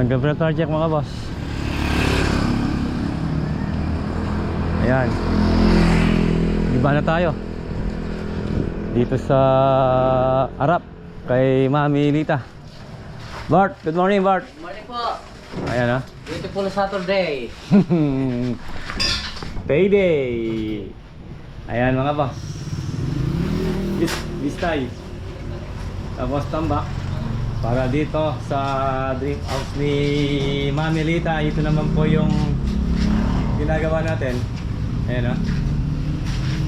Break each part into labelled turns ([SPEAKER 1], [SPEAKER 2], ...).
[SPEAKER 1] San Gabriel Project mga boss. Ayan. Iba na tayo. Dito sa Arap Kay Mami Lita. Bart, good morning Bart.
[SPEAKER 2] Morning po.
[SPEAKER 1] Ayan ah
[SPEAKER 2] Beautiful Saturday.
[SPEAKER 1] Payday. Ayan mga boss. Bis, bistay Tapos tambak para dito sa drink house ni Mami Lita ito naman po yung ginagawa natin. Ayan o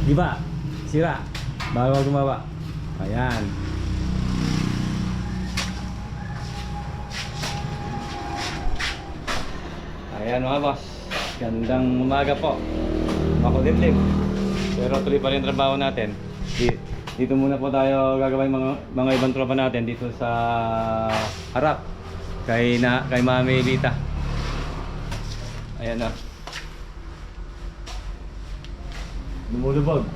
[SPEAKER 1] di ba sira bago gumawa. Ayan. Ayan mga boss. Gandang umaga po. Makulimlim pero tuloy pa rin trabaho natin. Di- dito muna po tayo gagawin mga mga ibang tropa natin dito sa harap kay na kay Mami Lita. Ayan na. Lumulubog.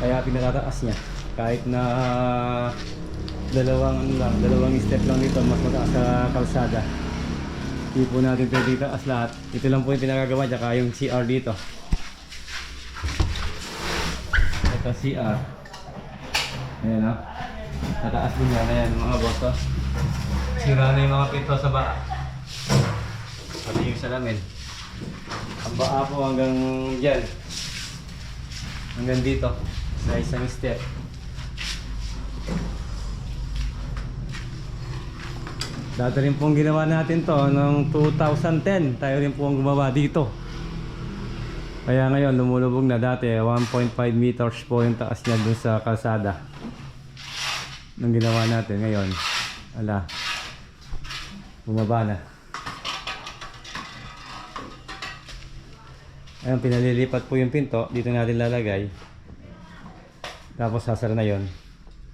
[SPEAKER 1] Kaya pinatataas niya kahit na dalawang ano lang, dalawang step lang dito mas mataas sa kalsada. Hindi po natin pwede itaas lahat. Ito lang po yung pinagagawa tsaka yung CR dito. Ito CR. Ayan o. Tataas din yan. Ayan mga boss o. Sira na yung mga pinto sa baa. Pati yung salamin. Ang baa po hanggang dyan. Hanggang dito. Sa isang step. Dati rin pong ginawa natin to noong 2010. Tayo rin po ang gumawa dito. Kaya ngayon lumulubog na dati 1.5 meters po yung taas niya dun sa kalsada. Nung ginawa natin ngayon. Ala. Bumaba na. Ayun, pinalilipat po yung pinto. Dito natin lalagay. Tapos sasara na yon.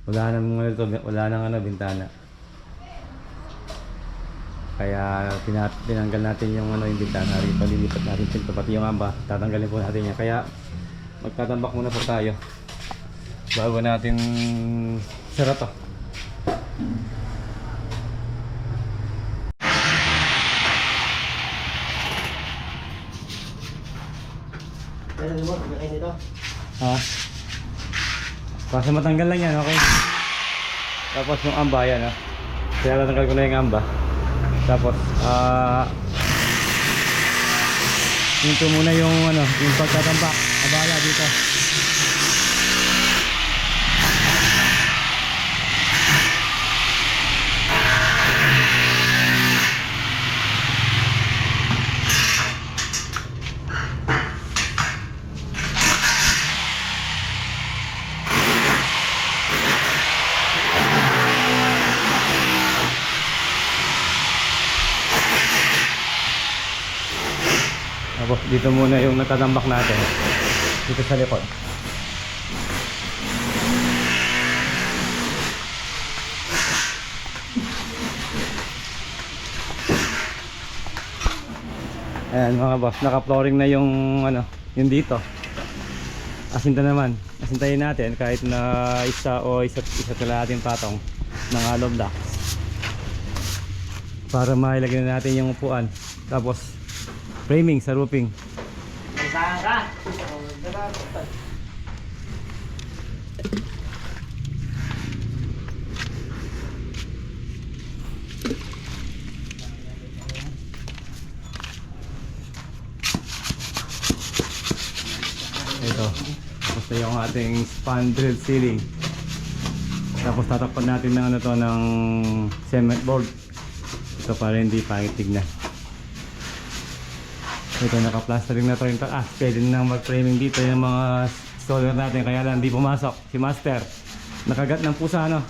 [SPEAKER 1] Wala nang wala nang ano bintana. Kaya tina- tinanggal natin yung ano yung bintana rito, lilipat natin pinto pati yung amba, tatanggalin po natin yan. Kaya magtatambak muna po tayo bago natin sara to. Ha? Basta matanggal lang yan, okay? Tapos yung amba, yan ha. Kaya tatanggal ko na yung amba. Tapos, ah... Hinto muna yung ano, yung pagtatambak. Abala dito. Dito muna yung natatambak natin. Dito sa likod. Ayan mga boss, naka-flooring na yung ano, yung dito. Asinta naman. Asintayin natin kahit na isa o isa, isa kalahating patong ng hollow blocks. Para mailagay na natin yung upuan. Tapos framing sa roofing.
[SPEAKER 2] Saan ka?
[SPEAKER 1] Ito yung ating span drill ceiling. Tapos tatakpan natin ng ano to ng cement board. Ito para hindi pangit tignan. Ito naka-plastering na to yung taas. Pwede na mag-framing dito yung mga installer natin. Kaya lang hindi pumasok. Si Master. Nakagat ng pusa ano?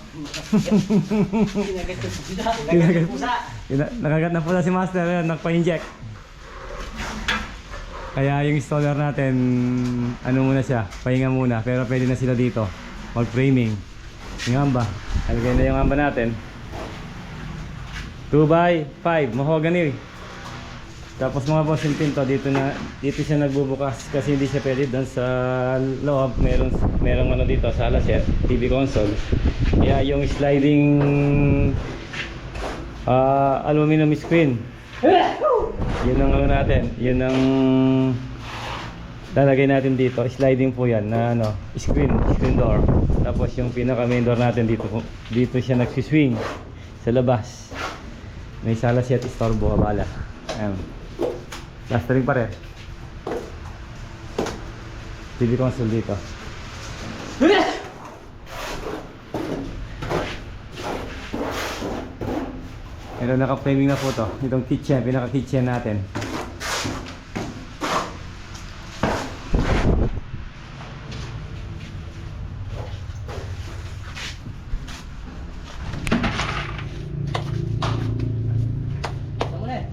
[SPEAKER 2] Kinagat ko sila.
[SPEAKER 1] Kinagat.
[SPEAKER 2] Ko pusa.
[SPEAKER 1] Na pusa si Master. Nagpa-inject. Kaya yung installer natin, ano muna siya, pahinga muna. Pero pwede na sila dito. Mag-framing. Yung amba. Alagay na yung amba natin. 2 by 5 mahogany. Tapos mga boss yung pinto dito na dito siya nagbubukas kasi hindi siya pwede doon sa loob meron merong ano dito sala set TV console. Kaya yung sliding ah aluminum screen. Yun ang ano natin, yun ang lalagay natin dito. Sliding po yan na ano, screen, screen door. Tapos yung pinaka main door natin dito, dito siya nagsiswing sa labas. May sala siya at istorbo, abala. Ayan. Plastering pa rin. TV console dito. Ito naka-framing na po to. Itong kitchen, pinaka-kitchen natin.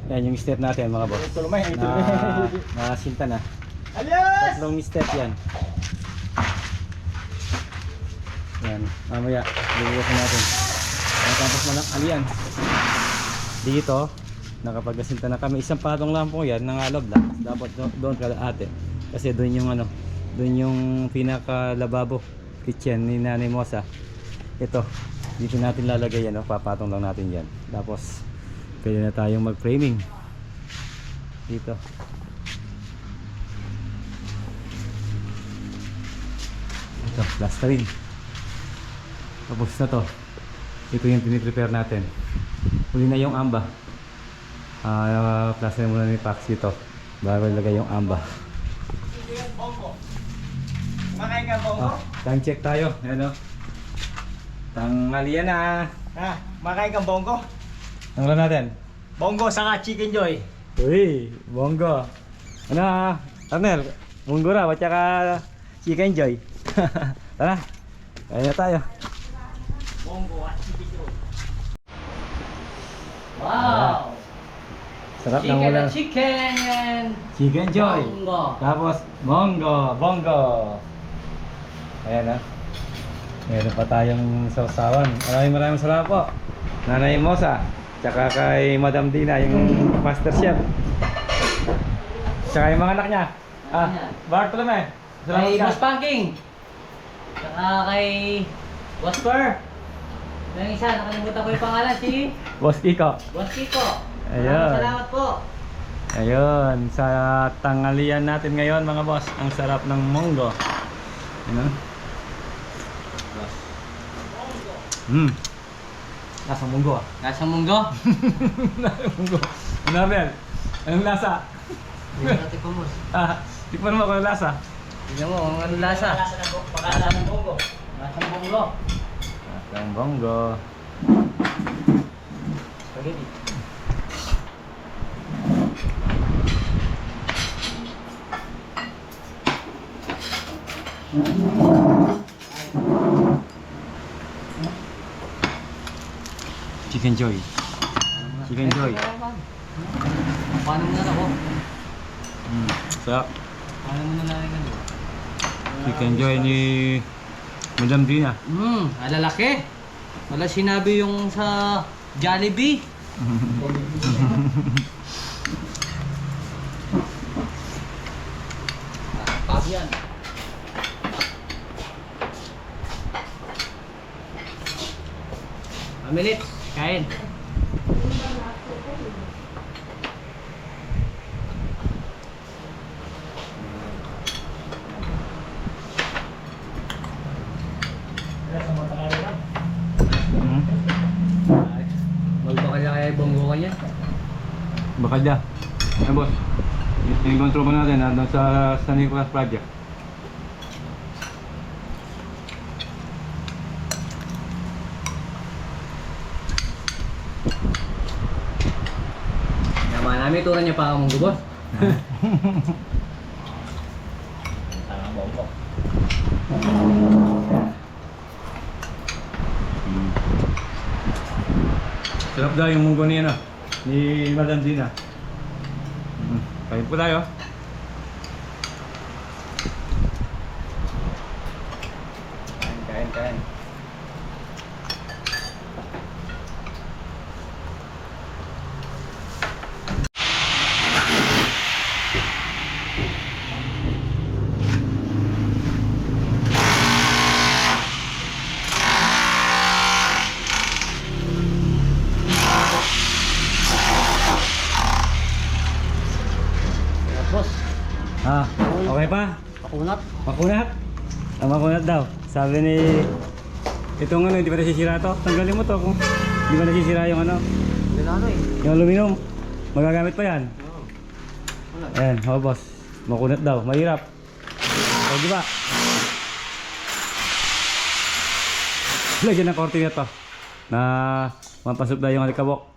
[SPEAKER 1] Yan yung step natin mga boss. Na, nakasinta na.
[SPEAKER 2] Alias!
[SPEAKER 1] Tatlong step yan. Yan. Mamaya, luluwasan natin. Tapos mo ng alian. Dito, nakapagkasinta na kami. Isang patong lang po yan, nangalob lang. Dapat do- doon ka ate. Kasi doon yung ano, doon yung pinaka lababo kitchen ni Nanay Mosa. Ito, dito natin lalagay yan, no? papatong lang natin yan. Tapos, pwede na tayong mag-framing. Dito. Ito, plastering. Tapos na to. Ito yung piniprepare natin. Huli na yung amba. Ah, plastering muna ni Pax dito. Bago ilagay yung amba.
[SPEAKER 2] Makain ka bongo?
[SPEAKER 1] Ah, time check tayo. Ayan o. Tanghalian na.
[SPEAKER 2] Ha? Makain ka bongo?
[SPEAKER 1] Ang ulan natin.
[SPEAKER 2] Bongo saka chicken joy.
[SPEAKER 1] Uy, bonggo. Ano, Arnel? Munggo raw at saka chicken joy. Tara, kaya na tayo.
[SPEAKER 2] Bongo at joy. Wow!
[SPEAKER 1] Sarap ng
[SPEAKER 2] Chicken
[SPEAKER 1] ulan.
[SPEAKER 2] and chicken!
[SPEAKER 1] Chicken joy.
[SPEAKER 2] Bongo.
[SPEAKER 1] Tapos, bongo, bongo. Ayan na. Meron pa tayong sausawan. Maraming maraming salamat po. Nanay Mosa. Tsaka kay Madam Dina, yung master chef. Tsaka yung mga anak niya. Ah, Bartolome. Salamat
[SPEAKER 2] Kay
[SPEAKER 1] ka.
[SPEAKER 2] Boss Pangking. Saka kay Boss Per. Yung isa, nakalimutan ko yung pangalan, si
[SPEAKER 1] Boss Kiko.
[SPEAKER 2] Boss Kiko.
[SPEAKER 1] Ayun.
[SPEAKER 2] Maraming Salamat po.
[SPEAKER 1] Ayun, sa tanghalian natin ngayon mga boss, ang sarap ng munggo. Ano? Hmm. Lasa munggo ah.
[SPEAKER 2] Nasa munggo.
[SPEAKER 1] Lasa munggo. Ano Mel? Anong lasa?
[SPEAKER 2] Hindi.
[SPEAKER 1] Ah, mo kung anong lasa.
[SPEAKER 2] Tignan mo, ang ano lasa. Lasa ng bongo. Lasa ng bongo.
[SPEAKER 1] Ng bongo.
[SPEAKER 2] Spaghetti.
[SPEAKER 1] Chicken joy. Chicken joy.
[SPEAKER 2] Paano mo na ako?
[SPEAKER 1] Hmm. Sarap.
[SPEAKER 2] Paano mo na mo?
[SPEAKER 1] Chicken joy ni Madam Dina.
[SPEAKER 2] Hmm, alalaki. Wala sinabi yung sa Jollibee.
[SPEAKER 1] Bakalya. Ayan boss. Yung control mo natin ah, nandun sa San Nicolas Project.
[SPEAKER 2] Naman namin turan niya pa akong boss.
[SPEAKER 1] Sarap daw yung munggo niya na ni Madam Dina. Mm. Kain po tayo. Kain, kain, kain.
[SPEAKER 2] Boss,
[SPEAKER 1] Ah, okay pa?
[SPEAKER 2] pakunat.
[SPEAKER 1] Makunat? Makunat daw. Sabi ni... Itong ano, hindi pa nasisira to. Tanggalin mo to kung hindi pa nasisira yung ano,
[SPEAKER 2] Ganano eh.
[SPEAKER 1] yung aluminum. Magagamit pa yan. Ayan, oh boss. Makunat daw. Mahirap. O, di ba? Lagyan ng korte na to. Na mapasupply yung alikabok.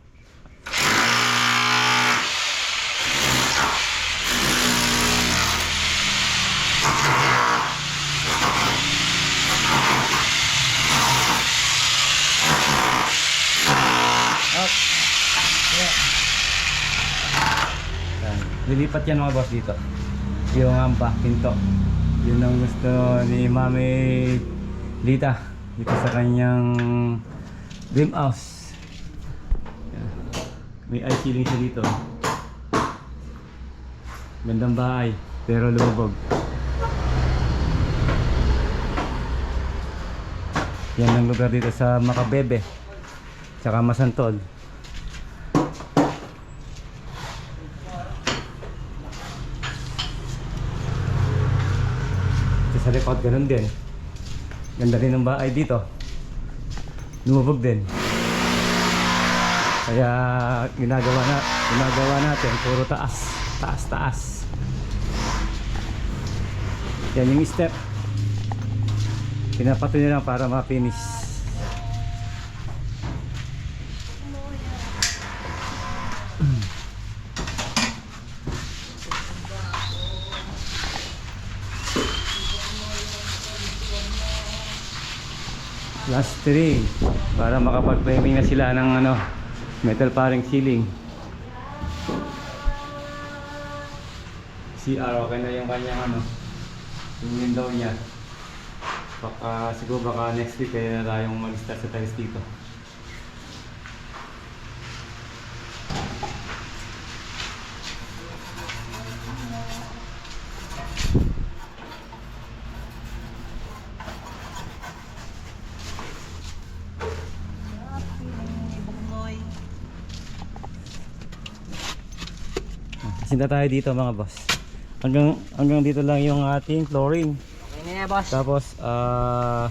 [SPEAKER 1] Lilipat yan mga boss dito. Yung amba, pinto. Yun ang gusto ni Mami Lita dito sa kanyang dream house. May eye ceiling siya dito. Gandang bahay, pero lumubog. Yan ang lugar dito sa Makabebe. Tsaka Masantol. Sa likod, ganun din. Ganda rin ng bahay dito. Lumubog din. Kaya ginagawa na ginagawa natin puro taas, taas, taas. Yan yung step. Pinapatuloy lang para ma-finish. Last 3 para makapag-framing na sila ng ano metal paring ceiling. CR okay na yung kanyang ano yung window niya. Baka siguro baka next week kaya na tayong mag-start sa tiles dito Sinta tayo dito mga boss hanggang hanggang dito lang yung ating flooring
[SPEAKER 2] Okay na boss.
[SPEAKER 1] Tapos, ah...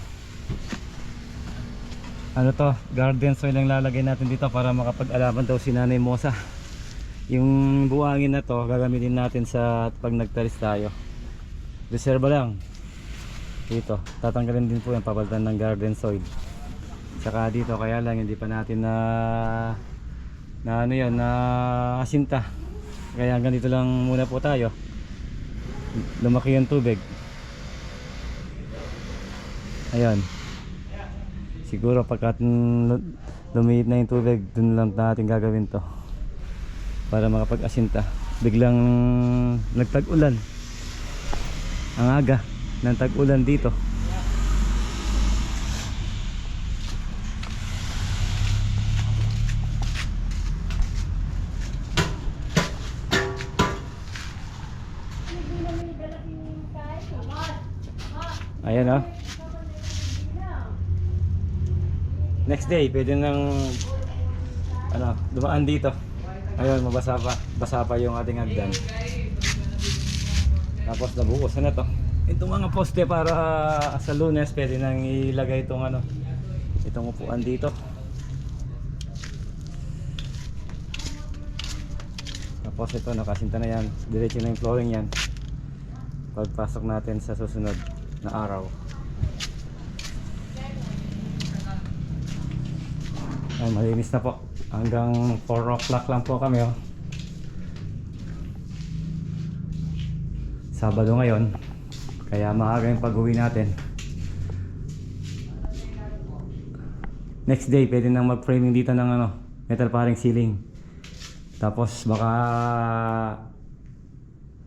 [SPEAKER 1] ano to, garden soil lang lalagay natin dito para makapag-alaman daw si Nanay Mosa. Yung buwangin na to, gagamitin natin sa pag nagtaris tayo. Reserva lang. Dito, tatanggalin din po yung papalitan ng garden soil. Saka dito, kaya lang hindi pa natin na na ano yun, na asinta. Kaya hanggang dito lang muna po tayo. Lumaki yung tubig. Ayan. Siguro pagkat mm, lumiit na yung tubig, dun lang natin gagawin to. Para makapag-asinta. Biglang nagtag-ulan. Ang aga ng tag-ulan dito. Ayan oh. Next day, pwede nang ano, dumaan dito. Ayun, mabasa pa. Basa pa yung ating hagdan. Tapos nabukas na to. Itong mga poste para sa lunes, pwede nang ilagay itong ano, itong upuan dito. Tapos ito, nakasinta na yan. Diretso na yung flooring yan. Pagpasok natin sa susunod na araw. Ay malinis na po. Hanggang 4 o'clock lang po kami oh. Sabado ngayon kaya maaga yung pag uwi natin. Next day pwede nang mag framing dito ng ano, metal paring ceiling. Tapos baka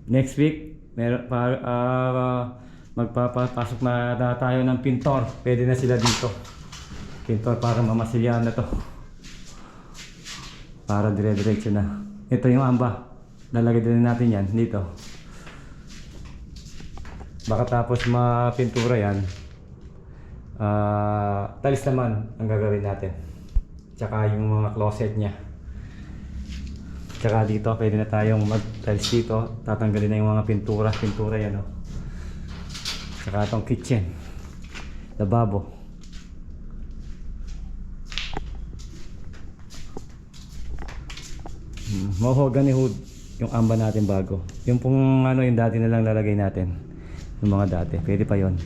[SPEAKER 1] next week meron pa uh, magpapasok na, na tayo ng pintor. Pwede na sila dito. Pintor para mamasilyahan na to. Para dire-diretso na. Ito yung amba. Lalagay din natin yan dito. Baka tapos mapintura yan. Ah, talis naman ang gagawin natin. Tsaka yung mga closet niya. Tsaka dito, pwede na tayong mag-tiles dito. Tatanggalin na yung mga pintura. Pintura yan, oh. Tsaka itong kitchen. Lababo. Hmm, mahogany hood yung amba natin bago. Yung pong ano yung dati na lang lalagay natin. Yung mga dati. Pwede pa yon.